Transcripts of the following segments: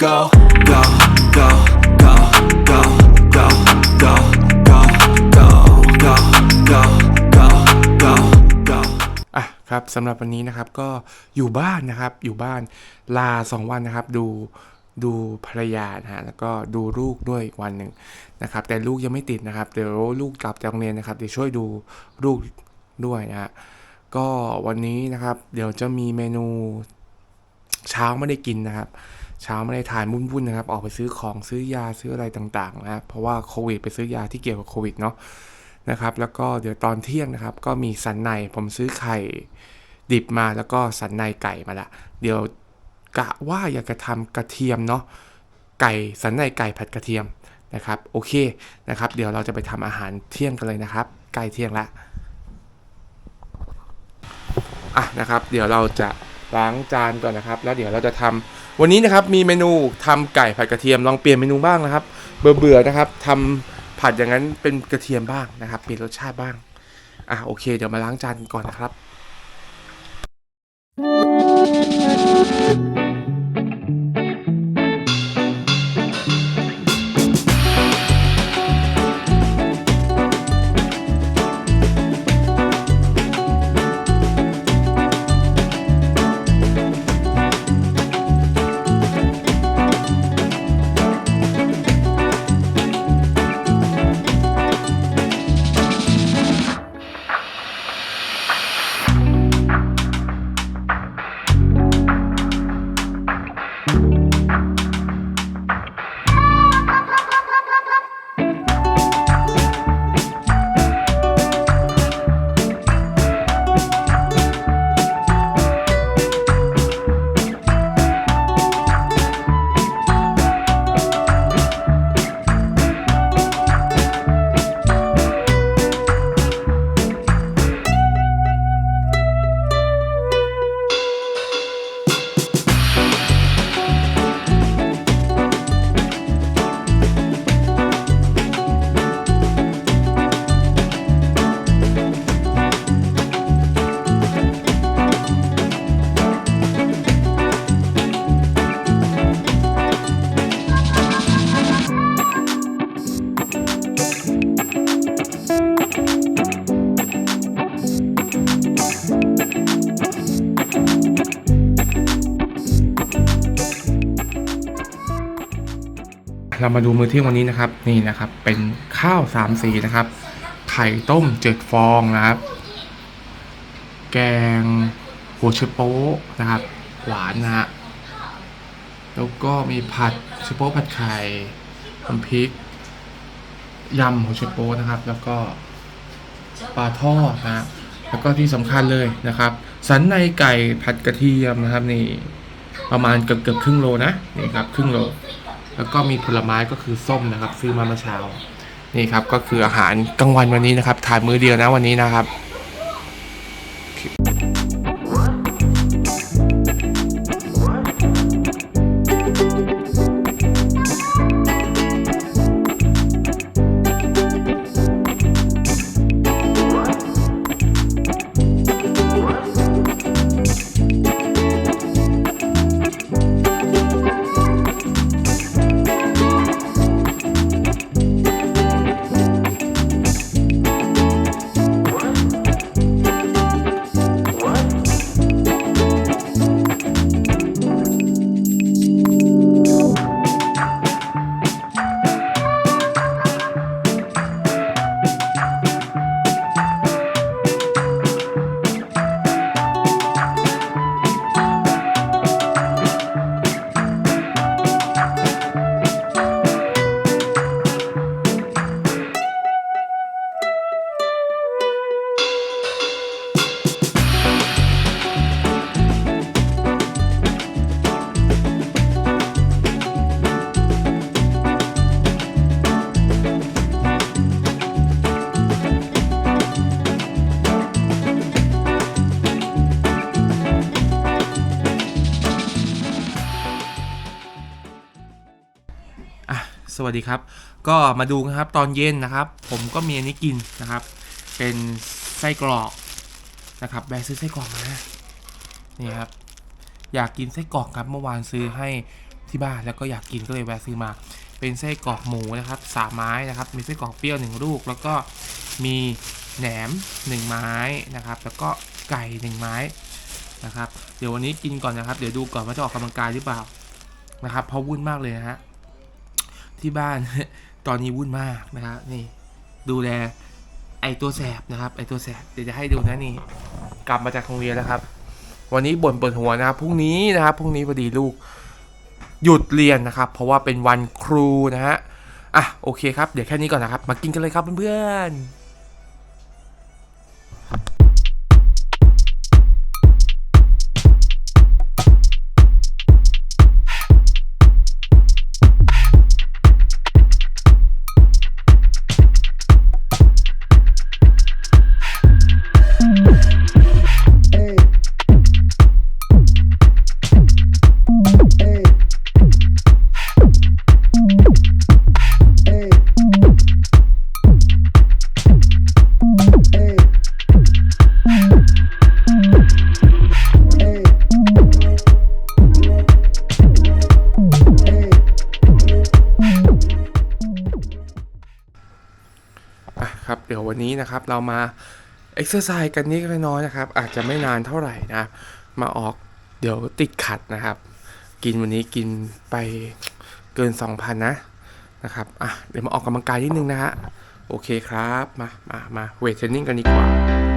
go, go, go, go, go, go, go, go, go, go, go, go, go, go. อะครับสำหรับวันนี้นะครับก็อยู่บ้านนะครับอยู่บ้านลาสองวันนะครับดูดูภรรยานะฮะแล้วก็ดูลูกด้วยวันหนึ่งนะครับ แต่ลูกยังไม่ติดนะครับเดี๋ยวลูกกลับจากโรงเรียนนะครับเดี๋ยวช่วยดูลูกด้วยนะฮะก็วันนี้นะครับ เดี๋ยวจะมีเมนูเช้าไม่ได้กินนะครับ เช้าไม่ได้ทานวุ่นๆนะครับ ออกไปซื้อของซื้อยาซื้ออะไรต่างๆนะครับเพราะว่าโควิดไปซื้อยาที่เกี่ยวกับโควิดเนาะนะครับ แล้วก็เดี๋ยวตอนเที่ยงนะครับ ก็มีสันในผมซื้อไข่ดิบมาแล้วก็สันในไก่มาละ เดี๋ยวกะว่าอยากจะทำกระเทียมเนาะไก่สันในไก่ผัดกระเทียมนะครับ โอเคนะครับ เดี๋ยวเราจะไปทำอาหารเที่ยงกันเลยนะครับใกล้เที่ยงละอะนะครับ เดี๋ยวเราจะล้างจานก่อนนะครับ แล้วเดี๋ยวเราจะทำ วันนี้นะครับมีเมนูทำไก่ผัดกระเทียมลองเปลี่ยนเมนูบ้างนะครับ เบื่อเบื่อๆนะครับทำผัดอย่างนั้นเป็นกระเทียมบ้างนะครับเปลี่ยนรสชาติบ้างอะโอเค เดี๋ยวมาล้างจานกันก่อนนะครับ เรามาดูมือเที่ยงวันนี้นะครับนี่นะครับ เป็นข้าวสามสีนะครับ ไข่ต้มเจ็ดฟองนะครับ แกงหัวเชโป๊ะนะครับ หวานนะฮะแล้วก็มีผัดเชโป๊ะผัดไข่น้ำพริกยำหัวเชโป๊ะนะครับ แล้วก็ปลาทอดนะฮะแล้วก็ที่สำคัญเลยนะครับ สันในไก่ผัดกระเทียมนะครับนี่ประมาณเกือบเกือบครึ่งโลนะนี่ครับครึ่งโล แล้วก็มีผลไม้ก็คือส้มนะครับ ซื้อมาเมื่อเช้า นี่ครับก็คืออาหารกลางวันวันนี้นะครับทานมื้อเดียวนะวันนี้นะครับ วัสดีครับ ก็มาดูนะครับตอนเย็นนะครับ ผมก็มีอันนี้กินนะครับ เป็นไส้กรอกนะครับแบร์ซื้อไส้กรอกมานี่ครับอยากกินไส้กรอกครับเมื่อวานซื้อให้ที่บ้านแล้วก็อยากกินก็เลยแวะซื้อมา เป็นไส้กรอกหมูนะครับสามไม้นะครับ มีไส้กรอกเปรี้ยวหนึ่งลูก แล้วก็มีแหนมหนึ่งไม้นะครับ แล้วก็ไก่หนึ่งไม้นะครับ เดี๋ยววันนี้กินก่อนนะครับ เดี๋ยวดูก่อนว่าจะออกกำลังกายหรือเปล่านะครับเพราะวุ่นมากเลยนะฮะ ที่บ้านตอนนี้วุ่นมากนะครับนี่ดูแลไอตัวแสบนะครับ ไอตัวแสบเดี๋ยวจะให้ดูนะนี่ กลับมาจากโรงเรียนแล้วครับ วันนี้บ่นปวดหัวนะครับพรุ่งนี้นะครับพรุ่งนี้พอดีลูกหยุดเรียนนะครับ เพราะว่าเป็นวันครูนะฮะอะโอเคครับเดี๋ยวแค่นี้ก่อนนะครับ มากินกันเลยครับเพื่อนๆ เดี๋ยววันนี้นะครับเรามาเอ็กซ์ไซส์กันนิดน้อยนะครับ อาจจะไม่นานเท่าไหร่นะมาออกเดี๋ยวติดขัดนะครับ กินวันนี้กินไปเกิน 2,000 นะนะครับอะเดี๋ยวมาออกกำลังกายนิดนึงนะฮะโอเคครับ มามามาเวทเทรนนิ่งกันดีกว่า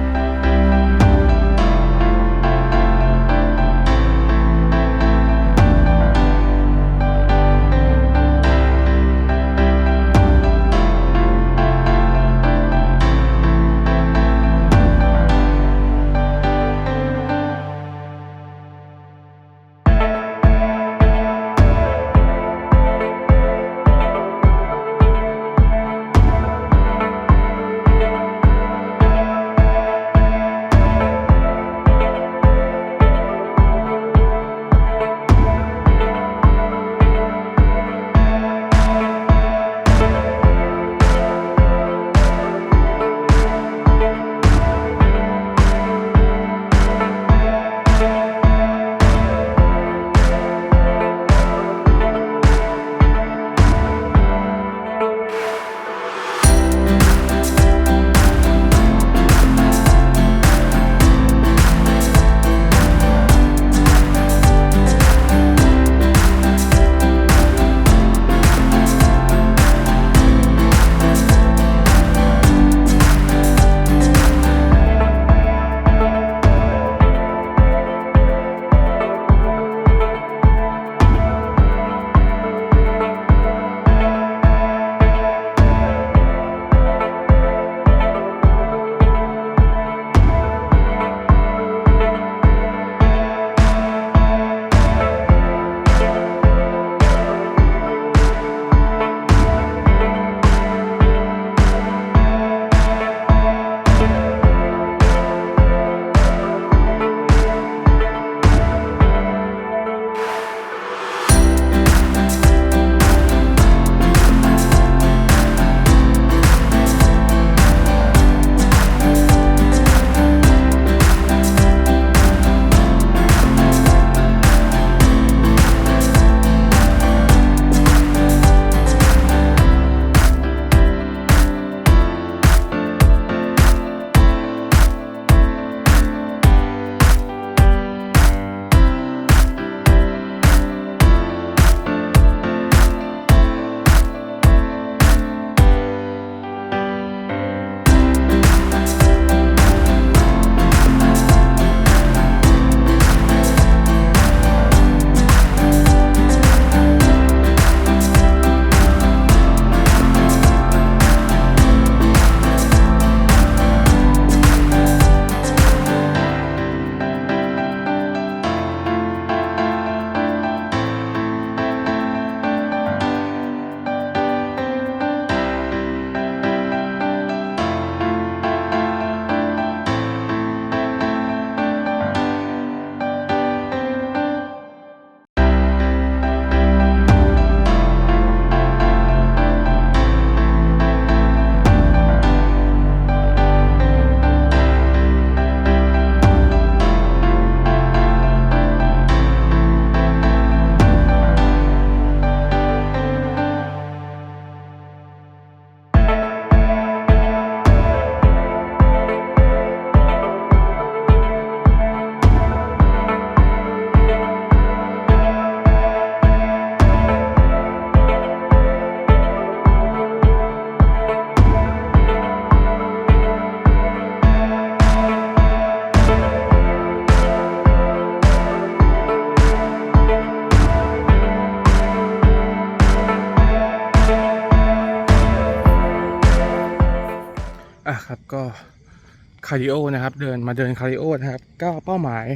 คาร์ดิโอนะครับ เดินมาเดินคาร์ดิโอนะครับก็เป้าหมาย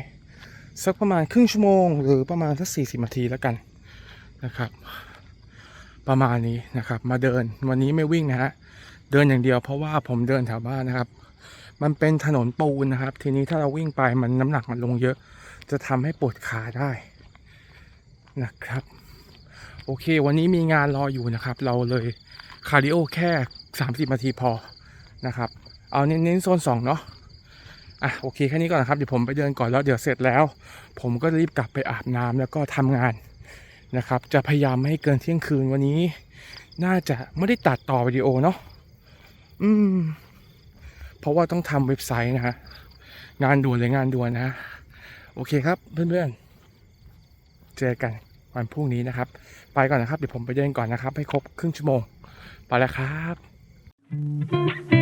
สักประมาณครึ่งชั่วโมง หรือประมาณสักสี่สิบนาทีแล้วกันนะครับ ประมาณนี้นะครับ มาเดินวันนี้ไม่วิ่งนะฮะเดินอย่างเดียวเพราะว่าผมเดินแถวบ้านนะครับ มันเป็นถนนปูนนะครับ ทีนี้ถ้าเราวิ่งไปมันน้ำหนักมันลงเยอะ จะทำให้ปวดขาได้นะครับ โอเค วันนี้มีงานรออยู่นะครับ เราเลยคาร์ดิโอแค่ 30นาทีพอนะครับ เอาเน้นๆโซน2เนาะอะโอเคแค่นี้ก่อนนะครับเดี๋ยวผมไปเดินก่อนแล้วเดี๋ยวเสร็จแล้ว ผมก็รีบกลับไปอาบน้ำแล้วก็ทำงานนะครับ จะพยายามไม่ให้เกินเที่ยงคืนวันนี้ น่าจะไม่ได้ตัดต่อวิดีโอเนาะอืม เพราะว่าต้องทำเว็บไซต์นะฮะงานด่วนเลยงานด่วนนะฮะโอเคครับเพื่อนๆ เจอกันวันพรุ่งนี้นะครับ ไปก่อนนะครับ เดี๋ยวผมไปเดินก่อนนะครับ ให้ครบครึ่งชั่วโมง ไปแล้วครับ